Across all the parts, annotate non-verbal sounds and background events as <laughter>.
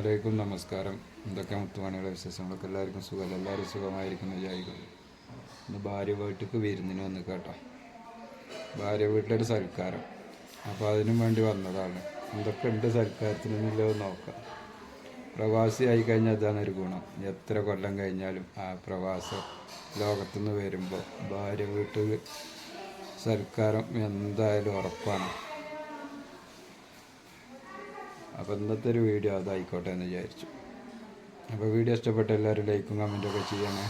വലൈക്കും നമസ്കാരം. എന്തൊക്കെ മുത്തുമാണികളെ വിശേഷങ്ങളൊക്കെ? എല്ലാവർക്കും സുഖമല്ല എല്ലാവരും സുഖമായിരിക്കുന്നു വിചാരിക്കുന്നു. ഇന്ന് ഭാര്യ വീട്ടിലേക്ക് വിരുന്നിന് വന്ന് കേട്ടോ. ഭാര്യ വീട്ടിലൊരു സൽക്കാരം. അപ്പോൾ അതിനും വേണ്ടി വന്നതാണ്. എന്തൊക്കെ ഉണ്ട് സൽക്കാരത്തിനുള്ളത് നോക്കാം. പ്രവാസി ആയി കഴിഞ്ഞാൽ അതാണ് ഒരു ഗുണം. എത്ര കൊല്ലം കഴിഞ്ഞാലും ആ പ്രവാസ ലോകത്തുനിന്ന് വരുമ്പോൾ ഭാര്യ വീട്ടിൽ സൽക്കാരം എന്തായാലും ഉറപ്പാണ്. അപ്പോൾ ഇന്നത്തെ ഒരു വീഡിയോ അതായിക്കോട്ടെ എന്ന് വിചാരിച്ചു. അപ്പോൾ വീഡിയോ ഇഷ്ടപ്പെട്ട എല്ലാവരും ലൈക്കും ഒക്കെ ചെയ്യണേ.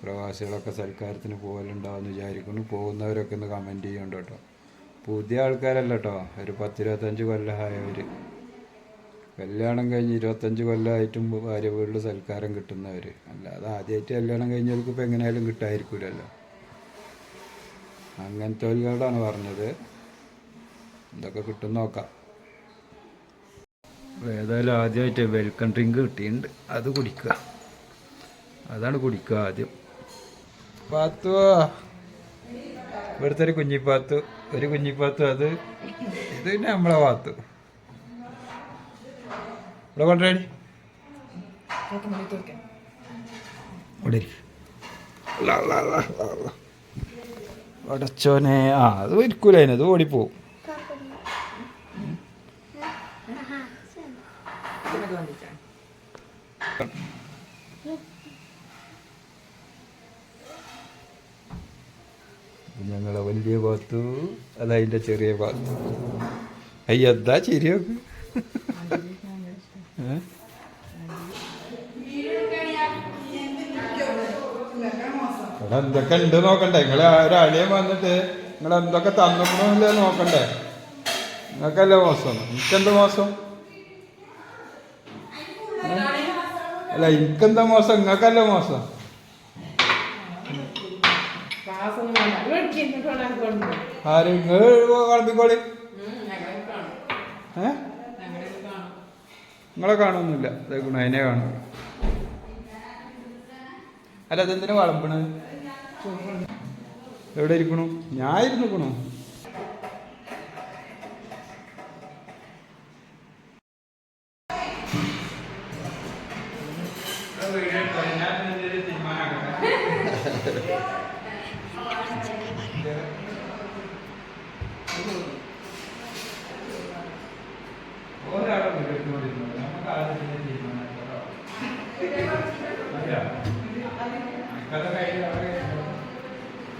പ്രവാസികളൊക്കെ സൽക്കാരത്തിന് പോകലുണ്ടാവുമെന്ന് വിചാരിക്കുന്നു. പോകുന്നവരൊക്കെ ഒന്ന് കമന്റ് ചെയ്യുന്നുണ്ട് കേട്ടോ പുതിയ ആൾക്കാരല്ല കേട്ടോ ഒരു പത്തിരുപത്തഞ്ച് കൊല്ലമായവർ കല്യാണം കഴിഞ്ഞ് ഇരുപത്തഞ്ച് കൊല്ലമായിട്ടും ഭാര്യ വീട്ടിൽ സൽക്കാരം കിട്ടുന്നവർ അല്ലാതെ ആദ്യമായിട്ട് കല്യാണം കഴിഞ്ഞവർക്ക് ഇപ്പോൾ എങ്ങനെയായാലും കിട്ടായിരിക്കില്ലല്ലോ അങ്ങനത്തെ ഒരുപാടാണ് പറഞ്ഞത്. ഇതൊക്കെ കിട്ടും നോക്കാം. ഏതായാലും ആദ്യമായിട്ട് വെൽക്കം ഡ്രിങ്ക് കിട്ടിയിട്ടുണ്ട്. അത് കുടിക്കുക. അതാണ് കുടിക്കുക ആദ്യം. പാത്തു. ഇവിടുത്തെ ഒരു കുഞ്ഞിപ്പാത്തു. ഒരു കുഞ്ഞിപ്പാത്തു അത്. ഇത് പിന്നെ നമ്മളെ പാത്തു. ഇവിടെ കൊണ്ടുവരാടി ഇവിടെ. അടച്ചോനെ. ആ അത് ഇരിക്കൂല അതിനത് ഓടിപ്പോവും. ഞങ്ങളെ വലിയ ഭാഗത്തു അത് അതിന്റെ ചെറിയ പാത്തു. അയ്യ എന്താ ശരിയൊക്കെ എന്തൊക്കെ ഉണ്ട് നോക്കണ്ടേ? നിങ്ങളെ ഒരാളിയെ വന്നിട്ട് നിങ്ങൾ എന്തൊക്കെ തന്നിക്കണമില്ല നോക്കണ്ടേ? നിങ്ങൾക്കല്ലേ മോശം? എനിക്കെന്ത് മോശം? അല്ല എനിക്കെന്താ മോശം? നിങ്ങൾക്കല്ലേ മോശം? ആര്? നിങ്ങളെ കാണുന്നില്ല അതേക്കണ അതിനെ കാണും. അല്ല അതെന്തിനാ വളമ്പണ്? എവിടെ ഇരിക്കണു? ഞാൻ ഇരുന്നിക്കണു <laughs>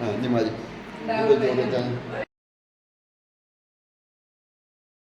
À, nhưng mà chúng tôi chưa được chăng